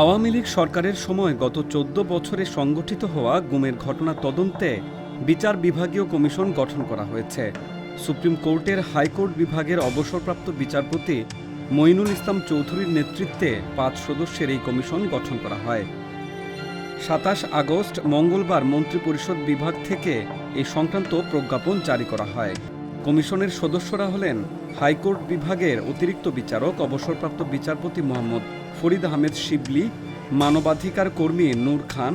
আওয়ামী লীগ সরকারের সময় গত চোদ্দ বছরে সংগঠিত হওয়া গুমের ঘটনা তদন্তে বিচার বিভাগীয় কমিশন গঠন করা হয়েছে। সুপ্রিম কোর্টের হাইকোর্ট বিভাগের অবসরপ্রাপ্ত বিচারপতি মঈনুল ইসলাম চৌধুরীর নেতৃত্বে পাঁচ সদস্যের এই কমিশন গঠন করা হয়। সাতাশ আগস্ট মঙ্গলবার মন্ত্রিপরিষদ বিভাগ থেকে এই সংক্রান্ত প্রজ্ঞাপন জারি করা হয়। কমিশনের সদস্যরা হলেন হাইকোর্ট বিভাগের অতিরিক্ত বিচারক, অবসরপ্রাপ্ত বিচারপতি মোহাম্মদ ফরিদ আহমেদ শিবলি, মানবাধিকার কর্মী নূর খান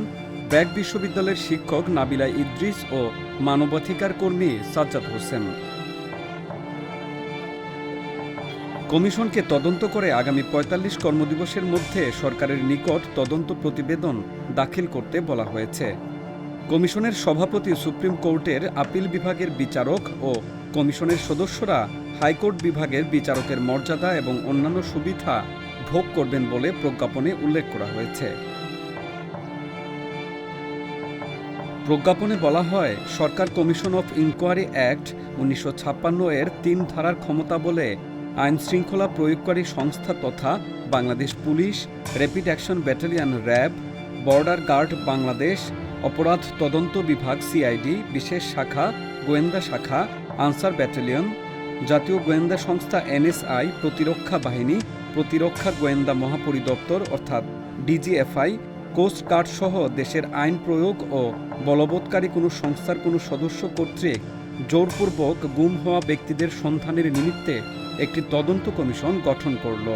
ব্র্যাক বিশ্ববিদ্যালয়ের শিক্ষক নাবিলা ইদ্রিস ও মানবাধিকার কর্মী সাজ্জাদ হোসেন। কমিশনকে তদন্ত করে আগামী পঁয়তাল্লিশ কর্মদিবসের মধ্যে সরকারের নিকট তদন্ত প্রতিবেদন দাখিল করতে বলা হয়েছে। কমিশনের সভাপতি সুপ্রিম কোর্টের আপিল বিভাগের বিচারক ও কমিশনের সদস্যরা হাইকোর্ট বিভাগের বিচারকের মর্যাদা এবং অন্যান্য সুবিধা ভোগ করবেন বলে প্রজ্ঞাপনে উল্লেখ করা হয়েছে। প্রজ্ঞাপনে বলা হয়, সরকার কমিশন অফ ইনকোয়ারি অ্যাক্ট উনিশশো ছাপ্পান্ন এর তিন ধারার ক্ষমতা বলে আইন শৃঙ্খলা প্রয়োগকারী সংস্থা তথা Bangladesh police, rapid action battalion RAB, border guard Bangladesh, অপরাধ তদন্ত বিভাগ সিআইডি, বিশেষ শাখা, গোয়েন্দা শাখা, আনসার ব্যাটালিয়ন, জাতীয় গোয়েন্দা সংস্থা এনএসআই, প্রতিরক্ষা বাহিনী প্রতিরক্ষা গোয়েন্দা মহাপরিদপ্তর, অর্থাৎ ডিজিএফআই কোস্টগার্ড সহ দেশের আইন প্রয়োগ ও বলবৎকারী কোনো সংস্থার কোনো সদস্য কর্তৃক জোরপূর্বক গুম হওয়া ব্যক্তিদের সন্ধানের নিমিত্তে একটি তদন্ত কমিশন গঠন করল।